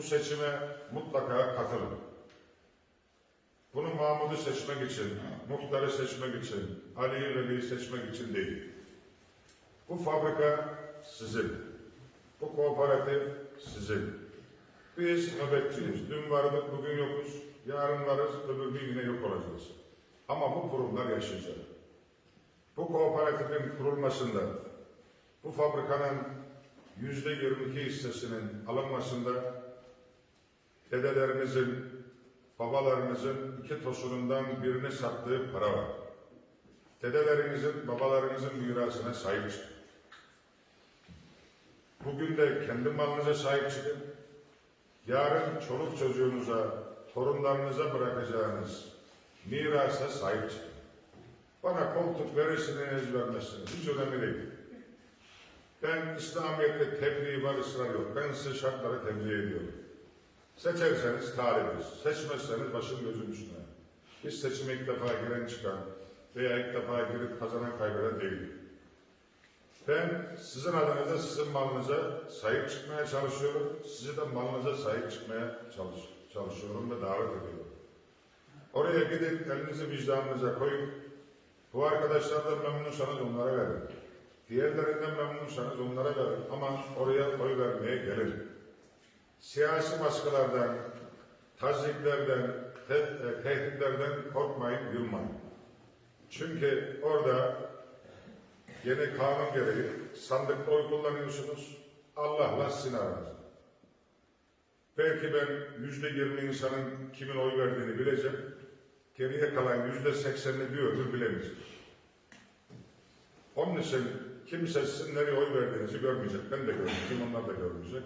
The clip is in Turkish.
bu seçime mutlaka katılın. Bunu Mahmud'u seçmek için, muhtarı seçmek için, Ali'yi Veli'yi seçmek için değil. Bu fabrika sizin. Bu kooperatif sizin. Biz nöbetçiyiz. Dün vardık, bugün yokuz. Yarın varız, öbür gün yine yok olacağız. Ama bu kurumlar yaşayacak. Bu kooperatifin kurulmasında, bu fabrikanın yüzde 22 hissesinin alınmasında dedelerimizin, babalarımızın iki tosunundan birini sattığı para var. Dedelerinizin, babalarınızın mirasına sahip çıkın. Bugün de kendi malınıza sahip çıkın. Yarın çoluk çocuğunuza, torunlarınıza bırakacağınız mirasa sahip çıkın. Bana koltuk verirsiniz, vermezsiniz. Hiç önemli değil. Ben İslamiyet'te tebliğ var, ısrar yok. Ben size şartları tebliğ ediyorum. Seçerseniz talibiz. Seçmezseniz başım gözüm üstüne. Biz seçime ilk defa giren çıkan veya ilk defa girip kazanan kaybeden değilim. Ben sizin adınıza, sizin malınıza sahip çıkmaya çalışıyorum. Sizi de malınıza sahip çıkmaya çalış, çalışıyorum ve davet ediyorum. Oraya gidin, elinizi vicdanınıza koyun. Bu arkadaşlardan memnunsanız onlara verin. Diğerlerinden memnunsanız onlara verin. Ama oraya oy vermeye gelin. Siyasi baskılardan, taziklerden, te e, tehditlerden korkmayın, yılmayın. Çünkü orada yeni kanun gereği sandıkta oy kullanıyorsunuz. Allah'la sizin aranızda. Belki ben yüzde yirmi insanın kimin oy verdiğini bileceğim. Geriye kalan yüzde seksenini bir ömür bilemeyecek. Onun için kimse sizin nereye oy verdiğinizi görmeyecek. Ben de görmeyeceğim, onlar da görmeyecek.